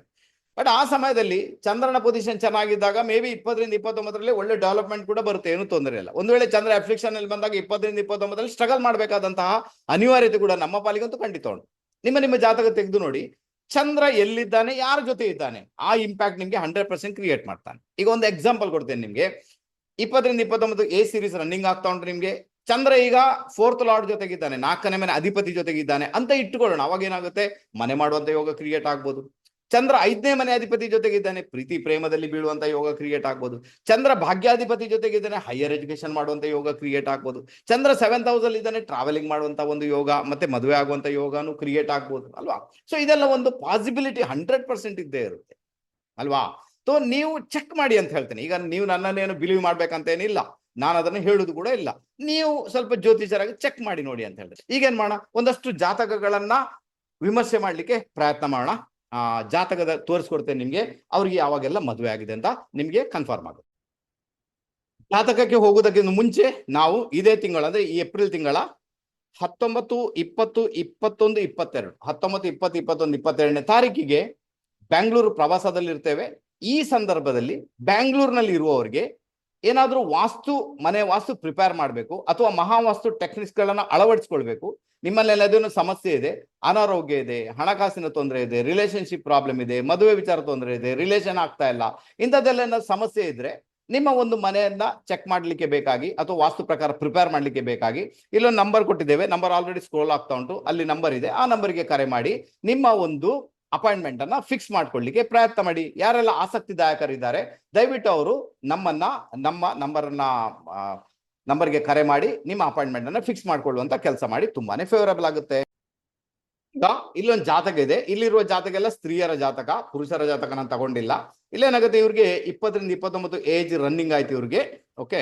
ಬಟ್ ಆ ಸಮಯದಲ್ಲಿ ಚಂದ್ರನ ಪೊಸಿಷನ್ ಚೆನ್ನಾಗಿದ್ದಾಗ ಮೇ ಬಿ ಇಪ್ಪತ್ತರಿಂದ ಇಪ್ಪತ್ತೊಂಬತ್ತರಲ್ಲಿ ಒಳ್ಳೆ ಡೆವಲಪ್ಮೆಂಟ್ ಕೂಡ ಬರುತ್ತೆ, ಏನು ತೊಂದರೆ ಇಲ್ಲ. ಒಂದು ವೇಳೆ ಚಂದ್ರ ಅಫ್ಲಿಕ್ಷನ್ ಅಲ್ಲಿ ಬಂದಾಗ ಇಪ್ಪತ್ತರಿಂದ ಇಪ್ಪತ್ತೊಂಬತ್ತರಲ್ಲಿ ಸ್ಟ್ರಗಲ್ ಮಾಡಬೇಕಾದಂತಹ ಅನಿವಾರ್ಯತೆ ಕೂಡ ನಮ್ಮ ಪಾಲಿಗಂತೂ ಖಂಡಿತ ಉಂಟು. ನಿಮ್ಮ ನಿಮ್ಮ ಜಾತಕ ತೆಗೆದು ನೋಡಿ, ಚಂದ್ರ ಎಲ್ಲಿದ್ದಾನೆ, ಯಾರ ಜೊತೆ ಇದ್ದಾನೆ, ಆ ಇಂಪ್ಯಾಕ್ಟ್ ನಿಮ್ಗೆ ಹಂಡ್ರೆಡ್ ಪರ್ಸೆಂಟ್ ಕ್ರಿಯೇಟ್ ಮಾಡ್ತಾನೆ. ಈಗ ಒಂದು ಎಕ್ಸಾಂಪಲ್ ಕೊಡ್ತೇನೆ ನಿಮ್ಗೆ. ಇಪ್ಪತ್ತರಿಂದ ಇಪ್ಪತ್ತೊಂಬತ್ತು ಎ ಸೀರೀಸ್ ರನ್ನಿಂಗ್ ಆಗ್ತಾ ಉಂಟು ನಿಮ್ಗೆ. ಚಂದ್ರ ಈಗ ಫೋರ್ತ್ ಲಾರ್ಡ್ ಜೊತೆಗಿದ್ದಾನೆ, ನಾಲ್ಕನೇ ಮನೆ ಅಧಿಪತಿ ಜೊತೆಗಿದ್ದಾನೆ ಅಂತ ಇಟ್ಟುಕೊಳ್ಳೋಣ. ಅವಾಗ ಏನಾಗುತ್ತೆ? ಮನೆ ಮಾಡುವಂತ ಯೋಗ ಕ್ರಿಯೇಟ್ ಆಗ್ಬೋದು. ಚಂದ್ರ ಐದನೇ ಮನೆ ಅಧಿಪತಿ ಜೊತೆಗಿದ್ದಾನೆ, ಪ್ರೀತಿ ಪ್ರೇಮದಲ್ಲಿ ಬೀಳುವಂತ ಯೋಗ ಕ್ರಿಯೇಟ್ ಆಗ್ಬೋದು. ಚಂದ್ರ ಭಾಗ್ಯಾಧಿಪತಿ ಜೊತೆಗಿದ್ದಾನೆ ಹೈಯರ್ ಎಜುಕೇಶನ್ ಮಾಡುವಂತ ಯೋಗ ಕ್ರಿಯೇಟ್ ಆಗ್ಬೋದು. ಚಂದ್ರ ಸೆವೆಂತ್ ಹೌಸ್ ಅಲ್ಲಿ ಇದ್ದಾನೆ ಟ್ರಾವೆಲಿಂಗ್ ಮಾಡುವಂತ ಒಂದು ಯೋಗ, ಮತ್ತೆ ಮದುವೆ ಆಗುವಂತ ಯೋಗನು ಕ್ರಿಯೇಟ್ ಆಗ್ಬೋದು, ಅಲ್ವಾ? ಸೊ ಇದೆಲ್ಲ ಒಂದು ಪಾಸಿಬಿಲಿಟಿ ಹಂಡ್ರೆಡ್ ಪರ್ಸೆಂಟ್ ಇದ್ದೇ ಇರುತ್ತೆ, ಅಲ್ವಾ? ಸೊ ನೀವು ಚೆಕ್ ಮಾಡಿ ಅಂತ ಹೇಳ್ತೇನೆ. ಈಗ ನೀವು ನನ್ನನ್ನೇನು ಬಿಲೀವ್ ಮಾಡ್ಬೇಕಂತ ಏನಿಲ್ಲ ನಾನು ಅದನ್ನು ಹೇಳುದು ಕೂಡ ಇಲ್ಲ. ನೀವು ಸ್ವಲ್ಪ ಜ್ಯೋತಿಷರಾಗಿ ಚೆಕ್ ಮಾಡಿ ನೋಡಿ ಅಂತ ಹೇಳಿದ್ರೆ. ಈಗೇನ್ ಮಾಡೋಣ? ಒಂದಷ್ಟು ಜಾತಕಗಳನ್ನ ವಿಮರ್ಶೆ ಮಾಡ್ಲಿಕ್ಕೆ ಪ್ರಯತ್ನ ಮಾಡೋಣ. ಆ, ಜಾತಕದ ತೋರಿಸ್ಕೊಡ್ತೇನೆ ನಿಮ್ಗೆ. ಅವ್ರಿಗೆ ಯಾವಾಗೆಲ್ಲ ಮದುವೆ ಆಗಿದೆ ಅಂತ ನಿಮ್ಗೆ ಕನ್ಫರ್ಮ್ ಆಗುತ್ತೆ. ಜಾತಕಕ್ಕೆ ಹೋಗೋದಕ್ಕಿಂತ ಮುಂಚೆ ನಾವು ಇದೇ ತಿಂಗಳ ಅಂದ್ರೆ ಈ ಏಪ್ರಿಲ್ ತಿಂಗಳ ಹತ್ತೊಂಬತ್ತು, ಇಪ್ಪತ್ತು, ಇಪ್ಪತ್ತೊಂದು, ಇಪ್ಪತ್ತೆರಡು. ಹತ್ತೊಂಬತ್ತು, ಇಪ್ಪತ್ತು, ಇಪ್ಪತ್ತೊಂದು, ಇಪ್ಪತ್ತೆರಡನೇ ತಾರೀಕಿಗೆ ಬ್ಯಾಂಗ್ಳೂರು ಪ್ರವಾಸದಲ್ಲಿ ಇರ್ತೇವೆ ಈ ಸಂದರ್ಭದಲ್ಲಿ ಬ್ಯಾಂಗ್ಳೂರ್ನಲ್ಲಿ ಇರುವವರಿಗೆ ಏನಾದ್ರೂ ವಾಸ್ತು, ಮನೆ ವಾಸ್ತು ಪ್ರಿಪೇರ್ ಮಾಡಬೇಕು ಅಥವಾ ಮಹಾವಾಸ್ತು ಟೆಕ್ನಿಕ್ಸ್ ಗಳನ್ನ ಅಳವಡಿಸ್ಕೊಳ್ಬೇಕು. ನಿಮ್ಮಲ್ಲಿ ಸಮಸ್ಯೆ ಇದೆ. ಅನಾರೋಗ್ಯ ಇದೆ, ಹಣಕಾಸಿನ ತೊಂದರೆ ಇದೆ ರಿಲೇಶನ್ಶಿಪ್ ಪ್ರಾಬ್ಲಮ್ ಇದೆ, ಮದುವೆ ವಿಚಾರ ತೊಂದರೆ ಇದೆ ರಿಲೇಷನ್ ಆಗ್ತಾ ಇಲ್ಲ, ಇಂಥದ್ದೆಲ್ಲ ಸಮಸ್ಯೆ ಇದ್ರೆ ನಿಮ್ಮ ಒಂದು ಮನೆಯನ್ನ ಚೆಕ್ ಮಾಡಲಿಕ್ಕೆ ಬೇಕಾಗಿ ಅಥವಾ ವಾಸ್ತು ಪ್ರಕಾರ ಪ್ರಿಪೇರ್ ಮಾಡಲಿಕ್ಕೆ ಬೇಕಾಗಿ ಇಲ್ಲೊಂದು ನಂಬರ್ ಕೊಟ್ಟಿದ್ದೇವೆ. ನಂಬರ್ ಆಲ್ರೆಡಿ ಸ್ಕ್ರೋಲ್ ಆಗ್ತಾ ಉಂಟು. ಅಲ್ಲಿ ನಂಬರ್ ಇದೆ. ಆ ನಂಬರ್ಗೆ ಕರೆ ಮಾಡಿ ನಿಮ್ಮ ಒಂದು ಅಪಾಯಿಂಟ್ಮೆಂಟ್ ಅನ್ನ ಫಿಕ್ಸ್ ಮಾಡ್ಕೊಳ್ಳಿಕ್ಕೆ ಪ್ರಯತ್ನ ಮಾಡಿ. ಯಾರೆಲ್ಲ ಆಸಕ್ತಿದಾಯಕರಿದ್ದಾರೆ, ದಯವಿಟ್ಟು ಅವರು ನಮ್ಮನ್ನ, ನಮ್ಮ ನಂಬರ್ ನಂಬರ್ನ ನಂಬರ್ಗೆ ಕರೆ ಮಾಡಿ, ನಿಮ್ಮ ಅಪಾಯಿಂಟ್ಮೆಂಟ್ ಅನ್ನ ಫಿಕ್ಸ್ ಮಾಡ್ಕೊಳ್ಳುವಂತ ಕೆಲಸ ಮಾಡಿ. ತುಂಬಾನೇ ಫೇವರಬಲ್ ಆಗುತ್ತೆ. ಇಲ್ಲೊಂದು ಜಾತಕ ಇದೆ. ಇಲ್ಲಿರುವ ಜಾತಕ ಎಲ್ಲ ಸ್ತ್ರೀಯರ ಜಾತಕ, ಪುರುಷರ ಜಾತಕ ನಾನು ತಗೊಂಡಿಲ್ಲ. ಇಲ್ಲೇನಾಗುತ್ತೆ ಇವ್ರಿಗೆ ಇಪ್ಪತ್ತರಿಂದ ಇಪ್ಪತ್ತೊಂಬತ್ತು ಏಜ್ ರನ್ನಿಂಗ್ ಆಯ್ತು ಇವ್ರಿಗೆ. ಓಕೆ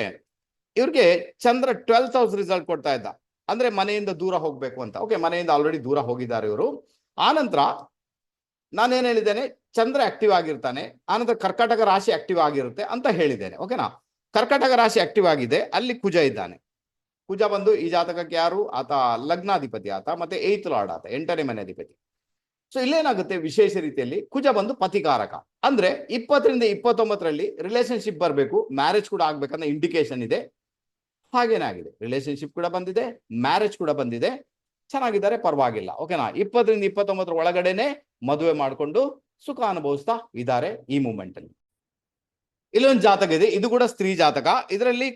ಇವ್ರಿಗೆ ಚಂದ್ರ ಟ್ವೆಲ್ತ್ ಹೌಸ್ ರಿಸಲ್ಟ್ ಕೊಡ್ತಾ ಇದ್ದ. ಅಂದ್ರೆ ಮನೆಯಿಂದ ದೂರ ಹೋಗ್ಬೇಕು ಅಂತ. ಓಕೆ ಮನೆಯಿಂದ ಆಲ್ರೆಡಿ ದೂರ ಹೋಗಿದ್ದಾರೆ ಇವರು. ಆನಂತರ ನಾನೇನ್ ಹೇಳಿದ್ದೇನೆ, ಚಂದ್ರ ಆಕ್ಟಿವ್ ಆಗಿರ್ತಾನೆ, ಆನಂತರ ಕರ್ಕಾಟಕ ರಾಶಿ ಆಕ್ಟಿವ್ ಆಗಿರುತ್ತೆ ಅಂತ ಹೇಳಿದ್ದೇನೆ ಓಕೆನಾ ಕರ್ಕಾಟಕ ರಾಶಿ ಆಕ್ಟಿವ್ ಆಗಿದೆ, ಅಲ್ಲಿ ಕುಜ ಇದ್ದಾನೆ. ಕುಜ ಬಂದು ಈ ಜಾತಕಕ್ಕೆ ಯಾರು? ಆತ ಲಗ್ನಾಧಿಪತಿ ಆತ, ಮತ್ತೆ ಏತ್ ಲಾರ್ಡ್ ಆತ, ಎಂಟನೇ ಮನೆ ಅಧಿಪತಿ. ಸೊ ಇಲ್ಲೇನಾಗುತ್ತೆ ವಿಶೇಷ ರೀತಿಯಲ್ಲಿ? ಕುಜ ಬಂದು ಪತಿಕಾರಕ. ಅಂದ್ರೆ ಇಪ್ಪತ್ತರಿಂದ ಇಪ್ಪತ್ತೊಂಬತ್ತರಲ್ಲಿ ರಿಲೇಶನ್ಶಿಪ್ ಬರಬೇಕು ಮ್ಯಾರೇಜ್ ಕೂಡ ಆಗ್ಬೇಕನ್ನೋ ಇಂಡಿಕೇಶನ್ ಇದೆ. ಹಾಗೇನೇ ಆಗಿದೆ ರಿಲೇಶನ್ಶಿಪ್ ಕೂಡ ಬಂದಿದೆ ಮ್ಯಾರೇಜ್ ಕೂಡ ಬಂದಿದೆ. ಚೆನ್ನಾಗಿದ್ದಾರೆ, ಪರವಾಗಿಲ್ಲ ಓಕೆನಾ ಇಪ್ಪತ್ತರಿಂದ ಇಪ್ಪತ್ತೊಂಬತ್ತರ ಒಳಗಡೆನೆ ಮದುವೆ ಮಾಡಿಕೊಂಡು ಸುಖ ಅನುಭವಿಸ್ತಾ ಇದ್ದಾರೆ ಈ ಮೂಮೆಂಟ್ ಅಲ್ಲಿ. ಇಲ್ಲೊಂದು ಜಾತಕ ಇದೆ, ಇದು ಕೂಡ ಸ್ತ್ರೀ ಜಾತಕ. ಇದರಲ್ಲಿ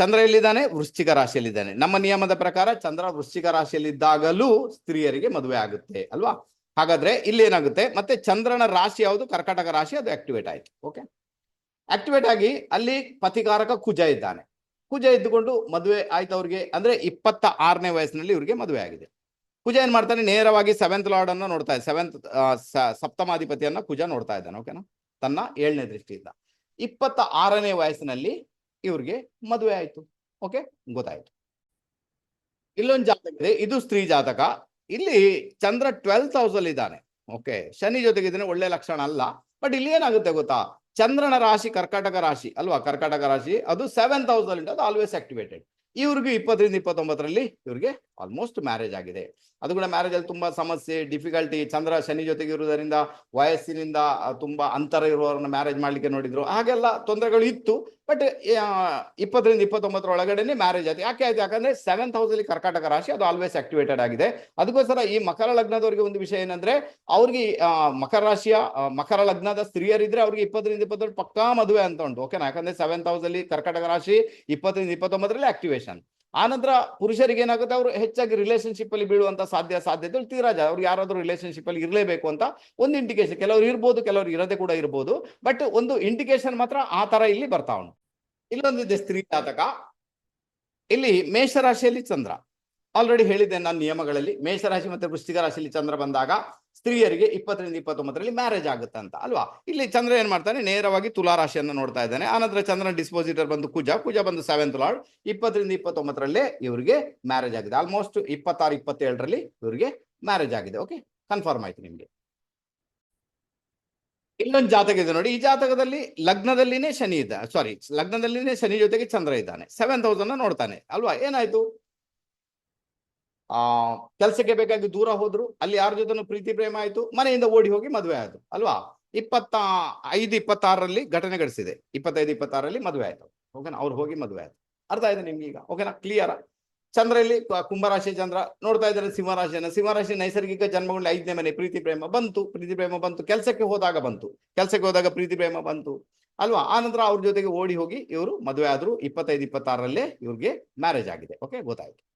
ಚಂದ್ರ ಎಲ್ಲಿದ್ದಾನೆ? ವೃಶ್ಚಿಕ ರಾಶಿಯಲ್ಲಿದ್ದಾನೆ. ನಮ್ಮ ನಿಯಮದ ಪ್ರಕಾರ ಚಂದ್ರ ವೃಶ್ಚಿಕ ರಾಶಿಯಲ್ಲಿದ್ದಾಗಲೂ ಸ್ತ್ರೀಯರಿಗೆ ಮದುವೆ ಆಗುತ್ತೆ, ಅಲ್ವಾ? ಹಾಗಾದ್ರೆ ಇಲ್ಲಿ ಏನಾಗುತ್ತೆ? ಮತ್ತೆ ಚಂದ್ರನ ರಾಶಿ ಯಾವುದು? ಕರ್ಕಾಟಕ ರಾಶಿ, ಅದು ಆಕ್ಟಿವೇಟ್ ಆಯ್ತು ಓಕೆ ಆಕ್ಟಿವೇಟ್ ಆಗಿ ಅಲ್ಲಿ ಪತಿಕಾರಕ ಕುಜ ಇದ್ದಾನೆ. ಕುಜ ಇದ್ದುಕೊಂಡು ಮದುವೆ ಆಯ್ತು ಅವ್ರಿಗೆ ಅಂದ್ರೆ ಇಪ್ಪತ್ತ ಆರನೇ ವಯಸ್ಸಿನಲ್ಲಿ ಇವ್ರಿಗೆ ಮದುವೆ ಆಗಿದೆ. ಕುಜ ಏನ್ ಮಾಡ್ತಾನೆ? ನೇರವಾಗಿ ಸೆವೆಂತ್ ಲಾರ್ಡ್ ಅನ್ನ ನೋಡ್ತಾ ಇದೆ ಸೆವೆಂತ್ ಸಪ್ತಮಾಧಿಪತಿಯನ್ನ ಕುಜ ನೋಡ್ತಾ ಇದ್ದಾನೆ ಓಕೆನಾ ತನ್ನ ಏಳನೇ ದೃಷ್ಟಿಯಿಂದ. ಇಪ್ಪತ್ತ ಆರನೇ ವಯಸ್ಸಿನಲ್ಲಿ ಇವ್ರಿಗೆ ಮದುವೆ ಆಯ್ತು ಓಕೆ ಗೊತ್ತಾಯ್ತು. ಇಲ್ಲೊಂದು ಜಾತಕ ಇದೆ. ಇದು ಸ್ತ್ರೀ ಜಾತಕ. ಇಲ್ಲಿ ಚಂದ್ರ ಟ್ವೆಲ್ತ್ ಹೌಸ್ ಅಲ್ಲಿ ಇದ್ದಾನೆ ಓಕೆ ಶನಿ ಜೊತೆಗಿದ್ದಾನೆ, ಒಳ್ಳೆ ಲಕ್ಷಣ ಅಲ್ಲ. ಬಟ್ ಇಲ್ಲಿ ಏನಾಗುತ್ತೆ ಗೊತ್ತಾ? ಚಂದ್ರನ ರಾಶಿ ಕರ್ಕಾಟಕ ರಾಶಿ, ಅಲ್ವಾ? ಕರ್ಕಾಟಕ ರಾಶಿ, ಅದು ಸೆವೆಂತ್ ಹೌಸ್ ಅಲ್ಲಿ ಆಲ್ವೇಸ್ ಆಕ್ಟಿವೇಟೆಡ್ ಇವ್ರಿಗೆ ಇಪ್ಪತ್ತರಿಂದ ಇಪ್ಪತ್ತೊಂಬತ್ತರಲ್ಲಿ ಇವ್ರಿಗೆ ಆಲ್ಮೋಸ್ಟ್ ಮ್ಯಾರೇಜ್ ಆಗಿದೆ. ಅದು ಕೂಡ ಮ್ಯಾರೇಜ್ ಅಲ್ಲಿ ತುಂಬಾ ಸಮಸ್ಯೆ ಡಿಫಿಕಲ್ಟಿ ಚಂದ್ರ, ಶನಿ ಜೊತೆಗೆ ಇರುವುದರಿಂದ, ವಯಸ್ಸಿನಿಂದ ತುಂಬಾ ಅಂತರ ಇರುವವರನ್ನ ಮ್ಯಾರೇಜ್ ಮಾಡ್ಲಿಕ್ಕೆ ನೋಡಿದ್ರು. ಹಾಗೆಲ್ಲ ತೊಂದರೆಗಳು ಇತ್ತು. ಬಟ್ ಇಪ್ಪತ್ತರಿಂದ ಇಪ್ಪತ್ತೊಂಬತ್ತರ ಒಳಗಡೆನೆ ಮ್ಯಾರೇಜ್ ಆಯ್ತು. ಯಾಕೆ ಆಯ್ತು ಯಾಕಂದ್ರೆ ಸೆವೆಂತ್ ಅಲ್ಲಿ ಕರ್ಕಾಟಕ ರಾಶಿ ಅದು ಆಲ್ವೇಸ್ ಆಕ್ಟಿವೇಟೆಡ್ ಆಗಿದೆ. ಅದಕ್ಕೋಸ್ಕರ ಈ ಮಕರ ಲಗ್ನದವರಿಗೆ ಒಂದು ವಿಷಯ ಏನಂದ್ರೆ, ಅವ್ರಿಗೆ ಮಕರ ರಾಶಿಯ ಮಕರ ಲಗ್ನದ ಸ್ತ್ರೀಯರಿದ್ರೆ ಅವ್ರಿಗೆ ಇಪ್ಪತ್ತರಿಂದ ಇಪ್ಪತ್ತೊಂದು ಪಕ್ಕಾ ಮದುವೆ ಅಂತ ಉಂಟು ಓಕೆನಾ ಯಾಕಂದ್ರೆ ಸೆವೆಂತ್ ಹೌಸ್ ಅಲ್ಲಿ ಕರ್ಕಾಟಕ ರಾಶಿ, ಇಪ್ಪತ್ತರಿಂದ ಇಪ್ಪತ್ತೊಂಬತ್ತರಲ್ಲಿ ಆಕ್ಟಿವೇಶನ್ ಆನಂತರ ಪುರುಷರಿಗೆ ಏನಾಗುತ್ತೆ? ಅವರು ಹೆಚ್ಚಾಗಿ ರಿಲೇಶನ್ಶಿಪ್ ಅಲ್ಲಿ ಬೀಳುವಂತ ಸಾಧ್ಯ, ಸಾಧ್ಯತೆ ತೀರಾಜ ಅವ್ರು ಯಾರಾದ್ರೂ ರಿಲೇಶನ್ಶಿಪ್ ಅಲ್ಲಿ ಇರಲೇಬೇಕು ಅಂತ ಒಂದು ಇಂಡಿಕೇಶನ್ ಕೆಲವರು ಇರ್ಬೋದು, ಕೆಲವರು ಇರದೆ ಕೂಡ ಇರ್ಬೋದು. ಬಟ್ ಒಂದು ಇಂಡಿಕೇಶನ್ ಮಾತ್ರ ಆ ತರ ಇಲ್ಲಿ ಬರ್ತಾ ಇಲ್ಲೊಂದಿದೆ ಸ್ತ್ರೀ ಜಾತಕ. ಇಲ್ಲಿ ಮೇಷರಾಶಿಯಲ್ಲಿ ಚಂದ್ರ. ಆಲ್ರೆಡಿ ಹೇಳಿದ್ದೆ ನಾನು ನಿಯಮಗಳಲ್ಲಿ. ಮೇಷರಾಶಿ ಮತ್ತೆ ವೃಶ್ಚಿಕ ರಾಶಿಯಲ್ಲಿ ಚಂದ್ರ ಬಂದಾಗ ಸ್ತ್ರೀಯರಿಗೆ ಇಪ್ಪತ್ತರಿಂದ ಇಪ್ಪತ್ತೊಂಬತ್ತರಲ್ಲಿ ಮ್ಯಾರೇಜ್ ಆಗುತ್ತೆ ಅಂತ, ಅಲ್ವಾ? ಇಲ್ಲಿ ಚಂದ್ರ ಏನ್ ಮಾಡ್ತಾನೆ? ನೇರವಾಗಿ ತುಲಾ ರಾಶಿಯನ್ನು ನೋಡ್ತಾ ಇದ್ದಾನೆ. ಆನಂತರ ಚಂದ್ರನ ಡಿಸ್ಪೋಸಿಟರ್ ಬಂದು ಕುಜ. ಕುಜ ಬಂದು ಸೆವೆಂತ್ ಲಾರ್ಡ್ ಇಪ್ಪತ್ತರಿಂದ ಇಪ್ಪತ್ತೊಂಬತ್ತರಲ್ಲೇ ಇವರಿಗೆ ಮ್ಯಾರೇಜ್ ಆಗಿದೆ. ಆಲ್ಮೋಸ್ಟ್ ಇಪ್ಪತ್ತಾರು, ಇಪ್ಪತ್ತೇಳರಲ್ಲಿ ಇವರಿಗೆ ಮ್ಯಾರೇಜ್ ಆಗಿದೆ. ಓಕೆ ಕನ್ಫರ್ಮ್ ಆಯ್ತು ನಿಮ್ಗೆ. ಇಲ್ಲೊಂದು ಜಾತಕ ಇದೆ ನೋಡಿ. ಈ ಜಾತಕದಲ್ಲಿ ಲಗ್ನದಲ್ಲಿನೇ ಶನಿ ಇದ್ದ ಸಾರಿ ಲಗ್ನದಲ್ಲಿನೇ ಶನಿ ಜೊತೆಗೆ ಚಂದ್ರ ಇದ್ದಾನೆ. ಸೆವೆನ್ ತೌಸಂಡ್ ನೋಡ್ತಾನೆ, ಅಲ್ವಾ? ಏನಾಯ್ತು? ಆ, ಕೆಲಸಕ್ಕೆ ಬೇಕಾಗಿ ದೂರ ಹೋದ್ರು, ಅಲ್ಲಿ ಯಾರ ಜೊತೆ ಪ್ರೀತಿ, ಪ್ರೇಮ ಆಯ್ತು, ಮನೆಯಿಂದ ಓಡಿ ಹೋಗಿ ಮದುವೆ ಆಯ್ತು, ಅಲ್ವಾ? ಇಪ್ಪತ್ತ ಐದು, ಇಪ್ಪತ್ತಾರರಲ್ಲಿ ಘಟನೆ ಘಟಿಸಿದೆ ಇಪ್ಪತ್ತೈದು, ಇಪ್ಪತ್ತಾರರಲ್ಲಿ ಮದುವೆ ಆಯ್ತು. ಓಕೆನಾ ಅವ್ರು ಹೋಗಿ ಮದುವೆ ಆಯ್ತು. ಅರ್ಥ ಆಯ್ತು ನಿಮ್ಗೆ ಈಗ ಓಕೆನಾ ಕ್ಲಿಯರ್ ಚಂದ್ರ ಇಲ್ಲಿ ಕುಂಭರಾಶಿ ಚಂದ್ರ ನೋಡ್ತಾ ಇದ್ದಾರೆ ಸಿಂಹರಾಶಿಯನ್ನ. ಸಿಂಹರಾಶಿ ನೈಸರ್ಗಿಕ ಜನ್ಮಗಳಲ್ಲಿ ಐದನೇ ಮನೆ ಪ್ರೀತಿ ಪ್ರೇಮ ಬಂತು. ಪ್ರೀತಿ ಪ್ರೇಮ ಬಂತು. ಕೆಲಸಕ್ಕೆ ಹೋದಾಗ ಬಂತು. ಕೆಲಸಕ್ಕೆ ಹೋದಾಗ ಪ್ರೀತಿ ಪ್ರೇಮ ಬಂತು. ಅಲ್ವಾ? ಆ ನಂತರ ಅವ್ರ ಜೊತೆಗೆ ಓಡಿ ಹೋಗಿ ಇವರು ಮದುವೆ ಆದ್ರು ಇಪ್ಪತ್ತೈದು ಇಪ್ಪತ್ತಾರಲ್ಲೇ ಇವ್ರಿಗೆ ಮ್ಯಾರೇಜ್ ಆಗಿದೆ. ಓಕೆ ಗೊತ್ತಾಯ್ತು.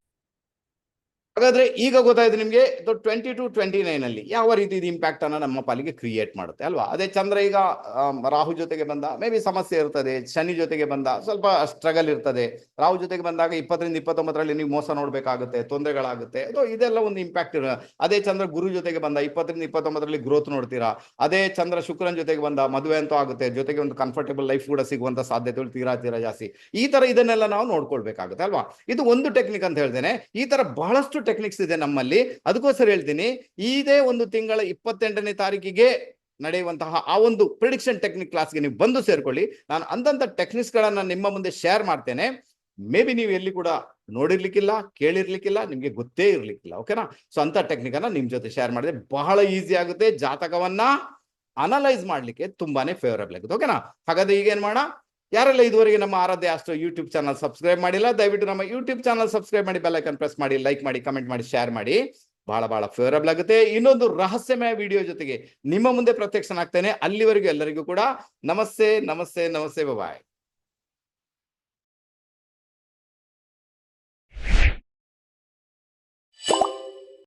ಹಾಗಾದ್ರೆ ಈಗ ಗೊತ್ತಾಯ್ತು ನಿಮ್ಗೆ ಟ್ವೆಂಟಿ ಟು ಟ್ವೆಂಟಿ ನೈನ್ ಅಲ್ಲಿ ಯಾವ ರೀತಿ ಇದು ಇಂಪ್ಯಾಕ್ಟ್ ಅನ್ನ ನಮ್ಮ ಪಾಲಿಗೆ ಕ್ರಿಯೇಟ್ ಮಾಡುತ್ತೆ, ಅಲ್ವಾ? ಅದೇ ಚಂದ್ರ ಈಗ ರಾಹು ಜೊತೆಗೆ ಬಂದ ಮೇ ಬಿ ಸಮಸ್ಯೆ ಇರ್ತದೆ, ಶನಿ ಜೊತೆಗೆ ಬಂದ, ಸ್ವಲ್ಪ ಸ್ಟ್ರಗಲ್ ಇರ್ತದೆ. ರಾಹು ಜೊತೆಗೆ ಬಂದಾಗ ಇಪ್ಪತ್ತರಿಂದ ಇಪ್ಪತ್ತೊಂಬತ್ತರಲ್ಲಿ ನೀವು ಮೋಸ ನೋಡ್ಬೇಕಾಗುತ್ತೆ, ತೊಂದರೆಗಳಾಗುತ್ತೆ. ಅದು ಇದೆಲ್ಲ ಒಂದು ಇಂಪ್ಯಾಕ್ಟ್ ಇರೋ, ಅದೇ ಚಂದ್ರ ಗುರು ಜೊತೆಗೆ ಬಂದ, ಇಪ್ಪತ್ತರಿಂದ ಇಪ್ಪತ್ತೊಂಬತ್ತರಲ್ಲಿ ಗ್ರೋತ್ ನೋಡ್ತೀರಾ? ಅದೇ ಚಂದ್ರ ಶುಕ್ರನ್ ಜೊತೆಗೆ ಬಂದ, ಮದುವೆ ಅಂತೂ ಆಗುತ್ತೆ, ಜೊತೆಗೆ ಒಂದು ಕಂಫರ್ಟೇಬಲ್ ಲೈಫ್ ಕೂಡ ಸಿಗುವಂತ ಸಾಧ್ಯತೆಗಳು ತೀರಾ ತೀರಾ ಜಾಸ್ತಿ. ಈ ತರ ಇದನ್ನೆಲ್ಲ ನಾವು ನೋಡ್ಕೊಳ್ಬೇಕಾಗುತ್ತೆ, ಅಲ್ವಾ? ಇದು ಒಂದು ಟೆಕ್ನಿಕ್ ಅಂತ ಹೇಳ್ತೇನೆ. ಈ ತರ ಬಹಳಷ್ಟು ಟೆಕ್ನಿಕ್ಸ್ ಇದೆ ನಮ್ಮಲ್ಲಿ. ಅದಕ್ಕೋಸ್ಕರ ಹೇಳ್ತೀನಿ, ಇದೇ ಒಂದು ತಿಂಗಳ ಇಪ್ಪತ್ತೆಂಟನೇ ತಾರೀಕಿಗೆ ನಡೆಯುವಂತಹ ಆ ಒಂದು ಪ್ರಿಡಿಕ್ಷನ್ ಟೆಕ್ನಿಕ್ ಕ್ಲಾಸ್ಗೆ ನೀವು ಬಂದು ಸೇರ್ಕೊಳ್ಳಿ. ನಾನು ಅಂದಂತ ಟೆಕ್ನಿಕ್ಸ್ ಗಳನ್ನ ನಿಮ್ಮ ಮುಂದೆ ಶೇರ್ ಮಾಡ್ತೇನೆ. ಮೇ ಬಿ ನೀವು ಎಲ್ಲಿ ಕೂಡ ನೋಡಿರ್ಲಿಕ್ಕಿಲ್ಲ, ಕೇಳಿರ್ಲಿಕ್ಕಿಲ್ಲ, ನಿಮ್ಗೆ ಗೊತ್ತೇ ಇರ್ಲಿಕ್ಕಿಲ್ಲ ಓಕೆನಾ ಸೊ ಅಂತ ಟೆಕ್ನಿಕ್ ಅನ್ನ ನಿಮ್ ಜೊತೆ ಶೇರ್ ಮಾಡಿದೆ ಬಹಳ ಈಸಿ ಆಗುತ್ತೆ. ಜಾತಕವನ್ನ ಅನಲೈಸ್ ಮಾಡ್ಲಿಕ್ಕೆ ತುಂಬಾನೇ ಫೇವರಬಲ್ ಆಗುತ್ತೆ ಓಕೆನಾ ಹಾಗಾದ್ರೆ ಈಗ ಏನ್ ಮಾಡೋಣ? ಯಾರೆಲ್ಲ ಇದುವರೆಗೆ ನಮ್ಮ ಆರಾಧ್ಯ ಅಷ್ಟು ಯೂಟ್ಯೂಬ್ ಚಾನಲ್ ಸಬ್ಸ್ಕ್ರೈಬ್ ಮಾಡಿಲ್ಲ, ದಯವಿಟ್ಟು ನಮ್ಮ ಯೂಟ್ಯೂಬ್ ಚಾನಲ್ ಸಬ್ಸ್ಕ್ರೈಬ್ ಮಾಡಿ, ಬೆಲ್ ಐಕನ್ ಪ್ರೆಸ್ ಮಾಡಿ, ಲೈಕ್ ಮಾಡಿ, ಕಮೆಂಟ್ ಮಾಡಿ, ಶೇರ್ ಮಾಡಿ. ಬಹಳ ಬಹಳ ಫೇವರಬಲ್ ಆಗುತ್ತೆ. ಇನ್ನೊಂದು ರಹಸ್ಯಮಯ ವಿಡಿಯೋ ಜೊತೆಗೆ ನಿಮ್ಮ ಮುಂದೆ ಪ್ರತ್ಯಕ್ಷನಾಗ್ತೇನೆ. ಅಲ್ಲಿವರೆಗೂ ಎಲ್ಲರಿಗೂ ಕೂಡ ನಮಸ್ತೆ ನಮಸ್ತೆ ನಮಸ್ತೆ ಬಾಯ್